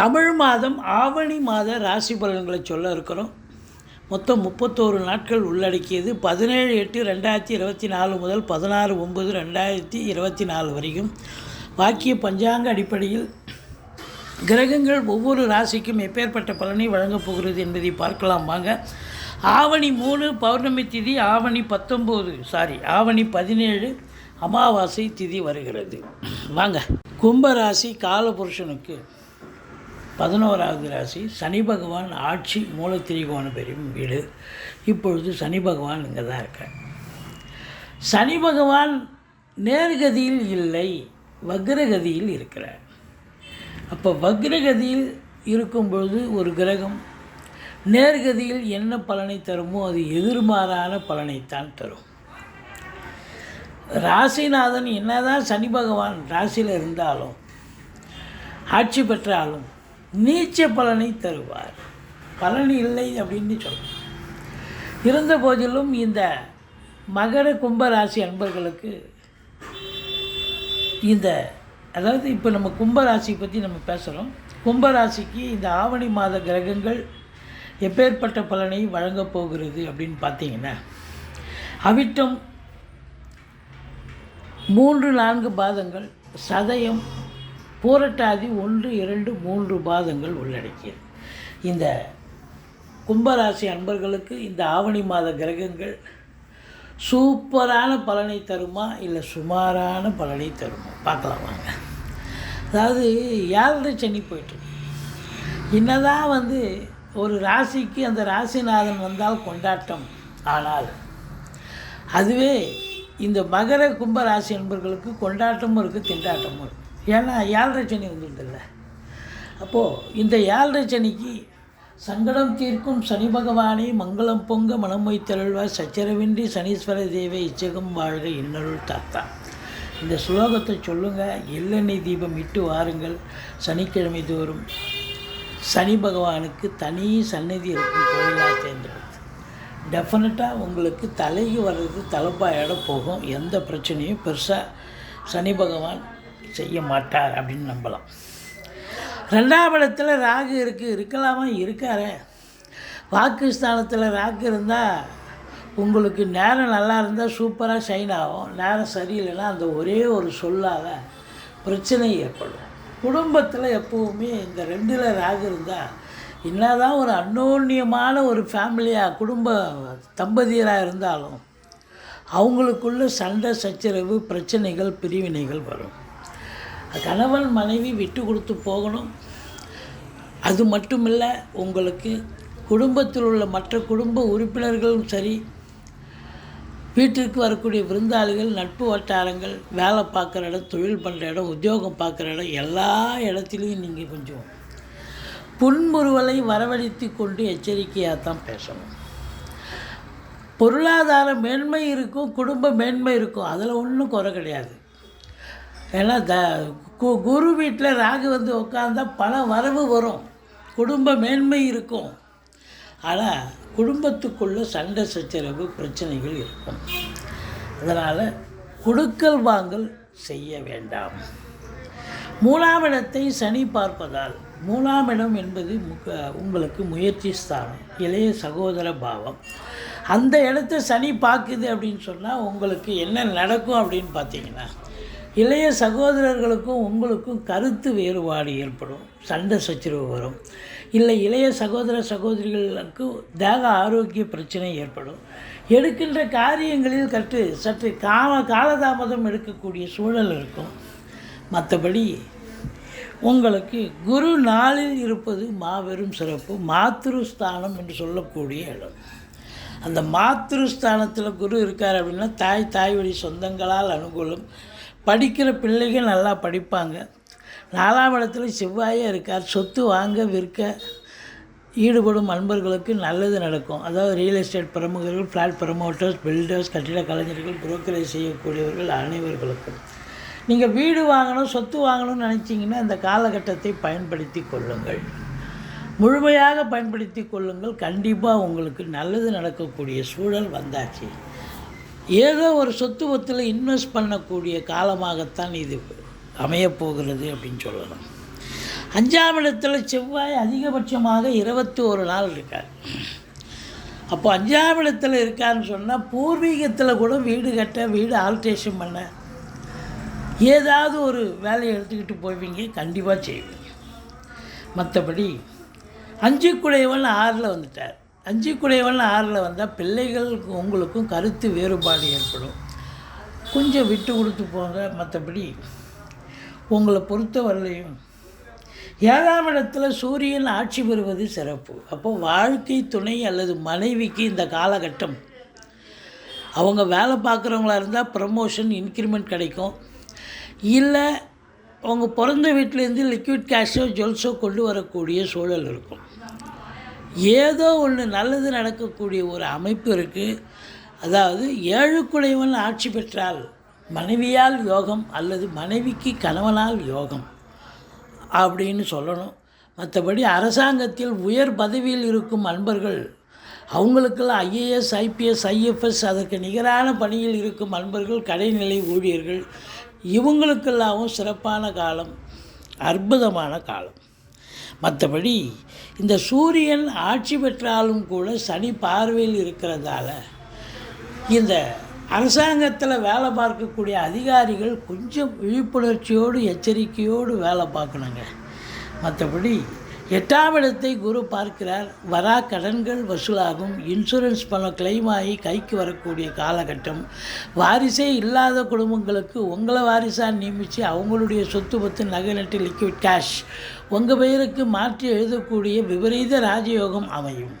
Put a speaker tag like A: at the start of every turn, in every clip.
A: தமிழ் மாதம் ஆவணி மாத ராசி பலன்களை சொல்ல இருக்கிறோம். மொத்தம் முப்பத்தோரு நாட்கள் உள்ளடக்கியது. பதினேழு எட்டு ரெண்டாயிரத்தி இருபத்தி நாலு முதல் பதினாறு ஒம்பது ரெண்டாயிரத்தி இருபத்தி நாலு வரைக்கும் வாக்கிய பஞ்சாங்க அடிப்படையில் கிரகங்கள் ஒவ்வொரு ராசிக்கும் எப்பேற்பட்ட பலனை வழங்கப் போகிறது என்பதை பார்க்கலாம் வாங்க. ஆவணி மூணு பௌர்ணமி திதி ஆவணி பத்தொம்போது சாரி ஆவணி பதினேழு அமாவாசை திதி வருகிறது. வாங்க. கும்பராசி காலபுருஷனுக்கு பதினோராவது ராசி சனி பகவான் ஆட்சி மூலத்திரிகோண பெரும் வீடு. இப்பொழுது சனி பகவான் இங்கே தான் இருக்கார். சனி பகவான் நேர்கதியில் இல்லை வக்ரகதியில் இருக்கிறார். அப்போ வக்ரகதியில் இருக்கும் பொழுது ஒரு கிரகம் நேர்கதியில் என்ன பலனை தருமோ அது எதிர்மாறான பலனைத்தான் தரும். ராசிநாதன் என்னதான் சனி பகவான் ராசியில் இருந்தாலும் ஆட்சி பெற்றாலும் நீச்ச பலனை தருவார். பலன் இல்லை அப்படின்னு சொல்லணும் இருந்த போதிலும் இந்த மகர கும்ப ராசி அன்பர்களுக்கு இந்த அதாவது இப்போ நம்ம கும்பராசி பற்றி நம்ம பேசுகிறோம் கும்பராசிக்கு இந்த ஆவணி மாத கிரகங்கள் எப்பேற்பட்ட பலனை வழங்கப் போகிறது அப்படின்னு பார்த்தீங்கன்னா அவிட்டம் மூன்று நான்கு பாதங்கள் சதயம் பூரட்டாதி ஒன்று இரண்டு மூன்று பாதங்கள் உள்ளடக்கியது. இந்த கும்பராசி அன்பர்களுக்கு இந்த ஆவணி மாத கிரகங்கள் சூப்பரான பலனை தருமா இல்லை சுமாரான பலனை தருமா? பார்க்கலாம் வாங்க. அதாவது ஏழரை சனி போயிட்டு? என்னதான் வந்து ஒரு ராசிக்கு அந்த ராசிநாதன் வந்தால் கொண்டாட்டம். ஆனால் அதுவே இந்த மகர கும்ப ராசி என்பர்களுக்கு கொண்டாட்டமும் இருக்குது திண்டாட்டமும் இருக்குது ஏன்னா ஏழரை சனி வந்துடுதில்ல. அப்போது இந்த ஏழரை சனிக்கு சங்கடம் தீர்க்கும் சனி பகவானே மங்களம் பொங்க மனம் வைத்தருள்வார். சச்சரவின்றி சனீஸ்வர தேவை இச்சகம் வாழ்க இன்னருள் தாத்தா. இந்த சுலோகத்தை சொல்லுங்கள் எள்ளெண்ணெய் தீபம் இட்டு வாருங்கள். சனிக்கிழமை தோறும் சனி பகவானுக்கு தனி சந்நிதி இருக்கும் கோயிலாக தேர்ந்தெடுத்து. டெஃபினட்டாக உங்களுக்கு தலைக்கு வர்றது தலைப்பாயோட போகும். எந்த பிரச்சனையும் பெருசாக சனி பகவான் செய்ய மாட்டார் அப்படின்னு நம்பலாம். ரெண்டாம் இடத்துல ராகு இருக்குது இருக்கலாமா? இருக்காரே. வாக்குஸ்தானத்தில் ராகு இருந்தால் உங்களுக்கு நேரம் நல்லா இருந்தால் சூப்பராக ஷைன் ஆகும். நேரம் சரியில்லைன்னா அந்த ஒரே ஒரு சொல்லால் பிரச்சனை ஏற்படும். குடும்பத்தில் எப்போவுமே இந்த ரெண்டில் ராகு இருந்தால் என்னதான் ஒரு அன்னோன்யமான ஒரு ஃபேமிலியாக குடும்ப தம்பதியராக இருந்தாலும் அவங்களுக்குள்ள சண்டை சச்சரவு பிரச்சனைகள் பிரிவினைகள் வரும். கணவன் மனைவி விட்டு கொடுத்து போகணும். அது மட்டும் இல்லை உங்களுக்கு குடும்பத்தில் உள்ள மற்ற குடும்ப உறுப்பினர்களும் சரி வீட்டிற்கு வரக்கூடிய விருந்தாளிகள் நட்பு வட்டாரங்கள் வேலை பார்க்குற இடம் தொழில் பண்ணுற இடம் உத்தியோகம் பார்க்குற இடம் எல்லா இடத்துலையும் நீங்கள் கொஞ்சம் புன்முறுவலை வரவழைத்து கொண்டு எச்சரிக்கையாக தான் பேசணும். பொருளாதார மேன்மை இருக்கும் குடும்ப மேன்மை இருக்கும். அதில் ஒன்றும் குறை கிடையாது. ஏன்னா த கு குரு வீட்டில் ராகு வந்து உட்காந்தா பல வரவு வரும். குடும்ப மேன்மை இருக்கும். ஆனால் குடும்பத்துக்குள்ளே சண்டை சச்சரவு பிரச்சனைகள் இருக்கும். அதனால் கொடுக்கல் வாங்கல் செய்ய வேண்டாம். மூணாம் இடத்தை சனி பார்ப்பதால் மூணாம் இடம் என்பது முக உங்களுக்கு முயற்சி ஸ்தானம் இளைய சகோதர பாவம். அந்த இடத்த சனி பார்க்குது அப்படின்னு சொன்னால் உங்களுக்கு என்ன நடக்கும் அப்படின்னு பார்த்தீங்கன்னா இளைய சகோதரர்களுக்கும் உங்களுக்கும் கருத்து வேறுபாடு ஏற்படும். சண்டை சச்சரவு வரும். இல்லை இளைய சகோதர சகோதரிகளுக்கு தேக ஆரோக்கிய பிரச்சனை ஏற்படும். எடுக்கின்ற காரியங்களில் கற்று சற்று கால காலதாமதம் எடுக்கக்கூடிய சூழல் இருக்கும். மற்றபடி உங்களுக்கு குரு நாளில் இருப்பது மாபெரும் சிறப்பு மாத்திருஸ்தானம் என்று சொல்லக்கூடிய இடம். அந்த மாத்திருஸ்தானத்தில் குரு இருக்கார் அப்படின்னா தாய் தாய் வழி சொந்தங்களால் அனுகூலம் படிக்கிற பிள்ளைகள் நல்லா படிப்பாங்க. நாலாம் இடத்துல செவ்வாயே இருக்கார். சொத்து வாங்க விற்க ஈடுபடும் நண்பர்களுக்கு நல்லது நடக்கும். அதாவது ரியல் எஸ்டேட் பிரமுகர்கள் ஃப்ளாட் ப்ரமோட்டர்ஸ் பில்டர்ஸ் கட்டிட கலைஞர்கள் புரோக்கரேஜ் செய்யக்கூடியவர்கள் அனைவர்களுக்கும். நீங்கள் வீடு வாங்கணும் சொத்து வாங்கணும்னு நினச்சிங்கன்னா இந்த காலகட்டத்தை பயன்படுத்தி கொள்ளுங்கள். முழுமையாக பயன்படுத்தி கொள்ளுங்கள். கண்டிப்பாக உங்களுக்கு நல்லது நடக்கக்கூடிய சூழல் வந்தாச்சு. ஏதோ ஒரு சொத்து ஒத்தில் இன்வெஸ்ட் பண்ணக்கூடிய காலமாகத்தான் இது அமையப்போகிறது அப்படின்னு சொல்லலாம் அஞ்சாம் இடத்துல செவ்வாய் அதிகபட்சமாக இருபத்தி ஒரு நாள் இருக்கார். அப்போ அஞ்சாம் இடத்துல இருக்கான்னு சொன்னால் பூர்வீகத்தில் கூட வீடு கட்ட வீடு ஆல்ட்ரேஷன் பண்ண ஏதாவது ஒரு வேலையை எடுத்துக்கிட்டு போவீங்க கண்டிப்பாக செய்வீங்க. மற்றபடி அஞ்சு குடையவன் ஆறில் வந்துட்டார். அஞ்சு ஆறில் வந்தால் பிள்ளைகளுக்கு உங்களுக்கும் கருத்து வேறுபாடு ஏற்படும். கொஞ்சம் விட்டு கொடுத்து போங்க மற்றபடி உங்களை பொறுத்தவரையிலையும் ஏழாம் இடத்துல சூரியன் ஆட்சி பெறுவது சிறப்பு. அப்போ வாழ்க்கை துணை அல்லது மனைவிக்கு இந்த காலகட்டம் அவங்க வேலை பார்க்குறவங்களா இருந்தால் ப்ரமோஷன் இன்க்ரிமெண்ட் கிடைக்கும். இல்லை அவங்க பிறந்த வீட்டிலேருந்து லிக்விட் கேஷோ ஜுவல்ஸோ கொண்டு வரக்கூடிய சூழல் இருக்கும். ஏதோ ஒன்று நல்லது நடக்கக்கூடிய ஒரு அமைப்பு இருக்குது அதாவது ஏழுக்குடையவன் ஆட்சி பெற்றால் மனைவியால் யோகம் அல்லது மனைவிக்கு கணவனால் யோகம் அப்படின்னு சொல்லணும். மற்றபடி அரசாங்கத்தில் உயர் பதவியில் இருக்கும் அன்பர்கள் அவங்களுக்கெல்லாம் ஐஏஎஸ் ஐபிஎஸ் ஐஎஃப்எஸ் அதற்கு நிகரான பணியில் இருக்கும் அன்பர்கள் கடைநிலை ஊழியர்கள் இவங்களுக்கெல்லாமும் சிறப்பான காலம் அற்புதமான காலம். மற்றபடி இந்த சூரியன் ஆட்சி பெற்றாலும் கூட சனி பார்வையில் இருக்கிறதால இந்த அரசாங்கத்தில் வேலை பார்க்கக்கூடிய அதிகாரிகள் கொஞ்சம் விழிப்புணர்ச்சியோடு எச்சரிக்கையோடு வேலை பார்க்கணுங்க. மற்றபடி எட்டாம் இடத்தை குரு பார்க்கிறார். வரா கடன்கள் வசூலாகும். இன்சூரன்ஸ் பணம் claim ஆகி கைக்கு வரக்கூடிய காலகட்டம். வாரிசே இல்லாத குடும்பங்களுக்கு உங்களை வாரிசாக நியமித்து அவங்களுடைய சொத்து பத்து நகை நட்டு லிக்விட் கேஷ் உங்கள் பெயருக்கு மாற்றி எழுதக்கூடிய விபரீத ராஜயோகம் அமையும்.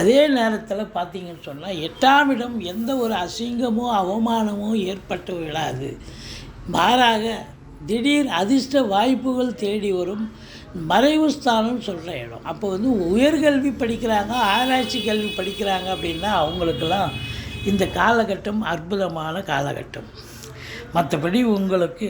A: அதே நேரத்தில் பார்த்தீங்கன்னு சொன்னால் எட்டாம் இடம் எந்த ஒரு அசிங்கமோ அவமானமோ ஏற்பட்டு விடாது மாறாக திடீர் அதிர்ஷ்ட வாய்ப்புகள் தேடி வரும். மறைவு ஸ்தானம் சொல்கிற இடம். அப்போ வந்து உயர்கல்வி படிக்கிறாங்க ஆராய்ச்சி கல்வி படிக்கிறாங்க அப்படின்னா அவங்களுக்கெல்லாம் இந்த காலகட்டம் அற்புதமான காலகட்டம். மற்றபடி உங்களுக்கு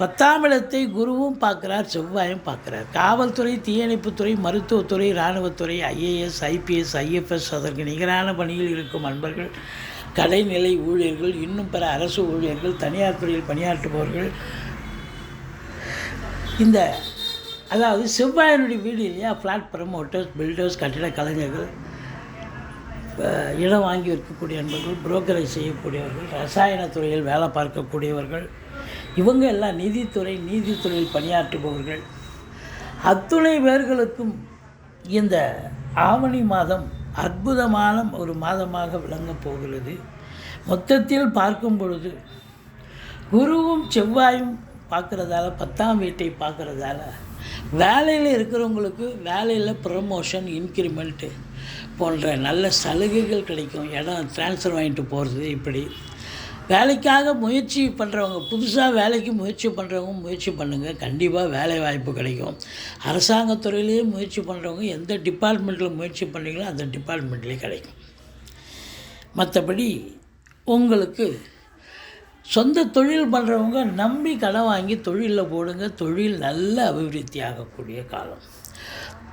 A: பத்தாம் இடத்தை குருவும் பார்க்குறார் செவ்வாயும் பார்க்குறார். காவல்துறை தீயணைப்புத்துறை மருத்துவத்துறை இராணுவத்துறை ஐஏஎஸ் ஐபிஎஸ் ஐஎஃப்எஸ் அதற்கு நிகரான பணியில் இருக்கும் அன்பர்கள் கடைநிலை ஊழியர்கள் இன்னும் பிற அரசு ஊழியர்கள் தனியார் துறையில் பணியாற்றுபவர்கள் இந்த அதாவது செவ்வாயினுடைய வீடு இல்லையா? ஃப்ளாட் ப்ரமோட்டர்ஸ் பில்டர்ஸ் கட்டிட கலைஞர்கள் இடம் வாங்கி விற்கக்கூடிய அன்பர்கள் புரோக்கரேஜ் செய்யக்கூடியவர்கள் ரசாயன துறையில் வேலை பார்க்கக்கூடியவர்கள் இவங்க எல்லாம் நீதித்துறை நீதித்துறையில் பணியாற்றுபவர்கள். அத்துணை பேர்களுக்கும் இந்த ஆவணி மாதம் அற்புதமான ஒரு மாதமாக விளங்கப் போகிறது. மொத்தத்தில் பார்க்கும் பொழுது குருவும் செவ்வாயும் பார்க்குறதால பத்தாம் வீட்டை பார்க்குறதால வேலையில் இருக்கிறவங்களுக்கு வேலையில் ப்ரமோஷன் இன்க்ரிமெண்ட்டு போன்ற நல்ல சலுகைகள் கிடைக்கும். இடம் ட்ரான்ஸ்ஃபர் வாங்கிட்டு போகிறது இப்படி. வேலைக்காக முயற்சி பண்ணுறவங்க புதுசாக வேலைக்கு முயற்சி பண்ணுறவங்க முயற்சி பண்ணுங்கள் கண்டிப்பாக வேலை வாய்ப்பு கிடைக்கும். அரசாங்கத்துறையிலேயே முயற்சி பண்ணுறவங்க எந்த டிபார்ட்மெண்ட்டில் முயற்சி பண்ணுறீங்களோ அந்த டிபார்ட்மெண்ட்லேயே கிடைக்கும். மற்றபடி உங்களுக்கு சொந்த தொழில் பண்ணுறவங்க நம்பி கடன் வாங்கி தொழிலில் போடுங்க. தொழில் நல்ல அபிவிருத்தி ஆகக்கூடிய காலம்.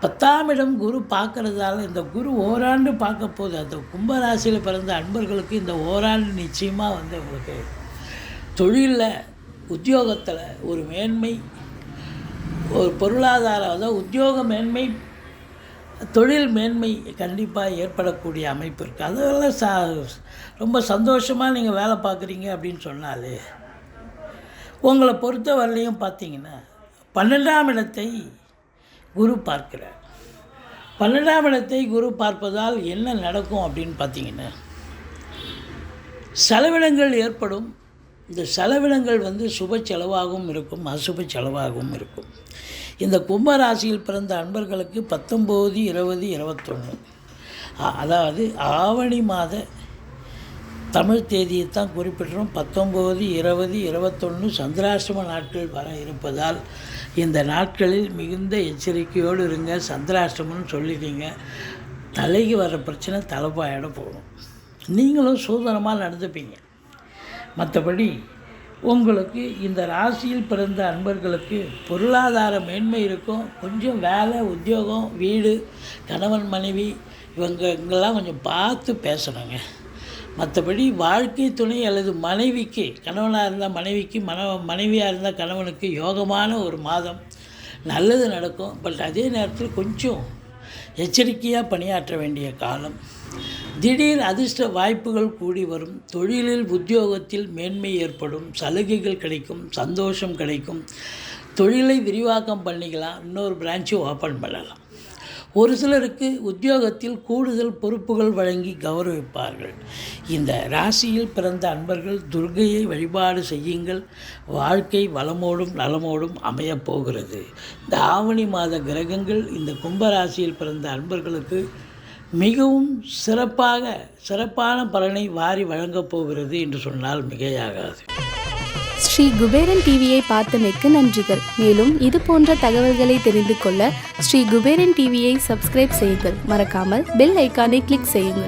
A: பத்தாம் இடம் குரு பார்க்குறதால இந்த குரு ஓராண்டு பார்க்க போது அந்த கும்பராசியில் பிறந்த அன்பர்களுக்கு இந்த ஓராண்டு நிச்சயமாக வந்து உங்களுக்கு தொழிலில் உத்தியோகத்தில் ஒரு மேன்மை ஒரு பொருளாதார அதாவது உத்தியோக மேன்மை தொழில் மேன்மை கண்டிப்பாக ஏற்படக்கூடிய அமைப்பு இருக்குது அதெல்லாம் சா ரொம்ப சந்தோஷமாக நீங்கள் வேலை பார்க்குறீங்க அப்படின்னு சொன்னாலே உங்களை பொறுத்த வரலையும் பார்த்தீங்கன்னா பன்னெண்டாம் இடத்தை குரு பார்க்கிறார். பன்னெண்டாம் இடத்தை குரு பார்ப்பதால் என்ன நடக்கும் அப்படின்னு பார்த்தீங்கன்னா செலவினங்கள் ஏற்படும். இந்த செலவினங்கள் வந்து சுப செலவாகவும் இருக்கும் அசுப செலவாகவும் இருக்கும். இந்த கும்பராசியில் பிறந்த அன்பர்களுக்கு பத்தொம்போது இருபது இருபத்தொன்று அதாவது ஆவணி மாத தமிழ் தேதியை தான் குறிப்பிட்டோம் பத்தொம்போது இருபது இருபத்தொன்று சந்திராசிரம நாட்கள் வர இருப்பதால் இந்த நாட்களில் மிகுந்த எச்சரிக்கையோடு இருங்க. சந்திராசிரமம்னு சொல்லிட்டீங்க. தலைக்கு வர பிரச்சனை தலைப்பாயிட போகணும் நீங்களும் சூதனமாக நடந்துப்பீங்க. மற்றபடி உங்களுக்கு இந்த ராசியில் பிறந்த அன்பர்களுக்கு பொருளாதார மேன்மை இருக்கும். கொஞ்சம் வேலை உத்தியோகம் வீடு கணவன் மனைவி இவங்க இங்கெல்லாம் கொஞ்சம் பார்த்து பேசணுங்க. மற்றபடி வாழ்க்கை துணை அல்லது மனைவிக்கு கணவனாக இருந்தால் மனைவிக்கு மன மனைவியாக இருந்தால் கணவனுக்கு யோகமான ஒரு மாதம். நல்லது நடக்கும். பட் அதே நேரத்தில் கொஞ்சம் எச்சரிக்கையாக பணியாற்ற வேண்டிய காலம். திடீர் அதிர்ஷ்ட வாய்ப்புகள் கூடி வரும். தொழிலில் உத்தியோகத்தில் மேன்மை ஏற்படும். சலுகைகள் கிடைக்கும். சந்தோஷம் கிடைக்கும். தொழிலை விரிவாக்கம் பண்ணிக்கலாம். இன்னொரு பிரான்ச்சு ஓப்பன் பண்ணலாம். ஒரு சிலருக்கு உத்தியோகத்தில் கூடுதல் பொறுப்புகள் வழங்கி கௌரவிப்பார்கள். இந்த ராசியில் பிறந்த அன்பர்கள் துர்கையை வழிபாடு செய்யுங்கள். வாழ்க்கை வளமோடும் நலமோடும் அமையப் போகிறது. இந்த ஆவணி மாத கிரகங்கள் இந்த கும்பராசியில் பிறந்த அன்பர்களுக்கு மிகவும் சிறப்பாக சிறப்பான பலனை வாரி வழங்கப் போகிறது என்று சொன்னால் மிகையாகாது.
B: ஸ்ரீ குபேரன் டிவியை பார்த்தமைக்கு நன்றிகள். மேலும் இது போன்ற தகவல்களை தெரிந்து கொள்ள ஸ்ரீ குபேரன் டிவியை சப்ஸ்கிரைப் செய்யுங்கள். மறக்காமல் பெல் ஐக்கானை கிளிக் செய்யுங்கள்.